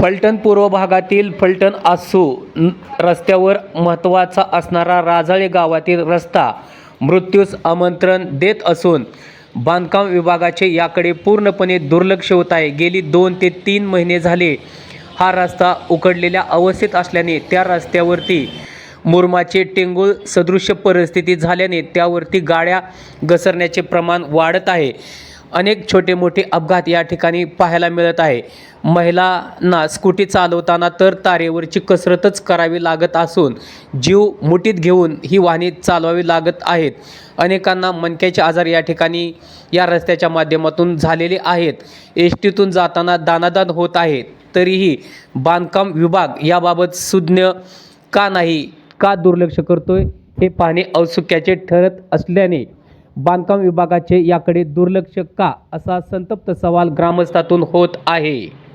फलटण पूर्व भागातील फलटण आसू रस्त्यावर महत्त्वाचा असणारा राजाळे गावातील रस्ता मृत्यूस आमंत्रण देत असून बांधकाम विभागाचे याकडे पूर्णपणे दुर्लक्ष होत आहे. गेली दोन ते तीन महिने झाले हा रस्ता उकडलेल्या अवस्थेत असल्याने त्या रस्त्यावरती मुरमाचे टेंगूळ सदृश्य परिस्थिती झाल्याने त्यावरती गाड्या घसरण्याचे प्रमाण वाढत आहे. अनेक छोटे मोठे अपघात या ठिकाणी पाहायला मिळत आहे. महिलांना स्कूटी चालवताना तर तारेवरची कसरतच करावी लागत असून जीव मुठीत घेऊन ही वाहने चालवावी लागत आहेत. अनेकांना मनक्याचे आजार या ठिकाणी या रस्त्याच्या माध्यमातून झालेले आहेत. एस टीतून जाताना दानादान होत आहे. तरीही बांधकाम विभाग याबाबत सुज्ञ का नाही का दुर्लक्ष करतोय हे पाहणे औत्सुक्याचे ठरत असल्याने बांधकाम विभागाचे याकडे दुर्लक्ष का असा संतप्त सवाल ग्रामस्थातून होत आहे.